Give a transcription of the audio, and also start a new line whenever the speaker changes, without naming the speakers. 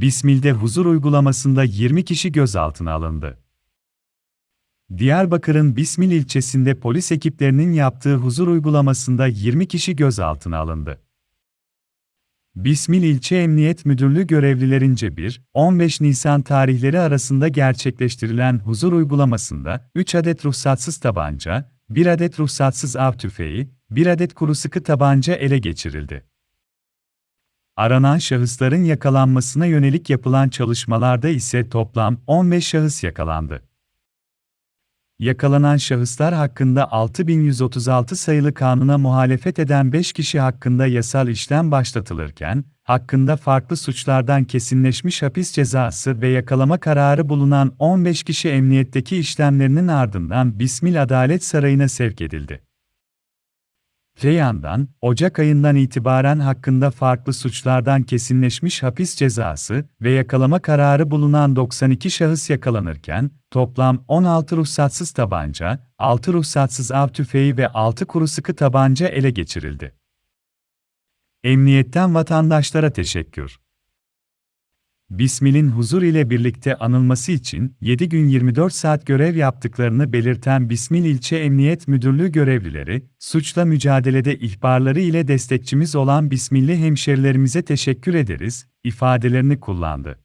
Bismil'de huzur uygulamasında 20 kişi gözaltına alındı. Diyarbakır'ın Bismil ilçesinde polis ekiplerinin yaptığı huzur uygulamasında 20 kişi gözaltına alındı. Bismil İlçe Emniyet Müdürlüğü görevlilerince 1-15 Nisan tarihleri arasında gerçekleştirilen huzur uygulamasında 3 adet ruhsatsız tabanca, 1 adet ruhsatsız av tüfeği, 1 adet kuru sıkı tabanca ele geçirildi. Aranan şahısların yakalanmasına yönelik yapılan çalışmalarda ise toplam 15 şahıs yakalandı. Yakalanan şahıslar hakkında 6136 sayılı kanuna muhalefet eden 5 kişi hakkında yasal işlem başlatılırken, hakkında farklı suçlardan kesinleşmiş hapis cezası ve yakalama kararı bulunan 15 kişi emniyetteki işlemlerinin ardından Bismil Adalet Sarayı'na sevk edildi. Öte yandan, Ocak ayından itibaren hakkında farklı suçlardan kesinleşmiş hapis cezası ve yakalama kararı bulunan 92 şahıs yakalanırken, toplam 16 ruhsatsız tabanca, 6 ruhsatsız av tüfeği ve 6 kuru sıkı tabanca ele geçirildi. Emniyetten vatandaşlara teşekkür. Bismil'in huzur ile birlikte anılması için 7 gün 24 saat görev yaptıklarını belirten Bismil İlçe Emniyet Müdürlüğü görevlileri, suçla mücadelede ihbarları ile destekçimiz olan Bismilli hemşerilerimize teşekkür ederiz, ifadelerini kullandı.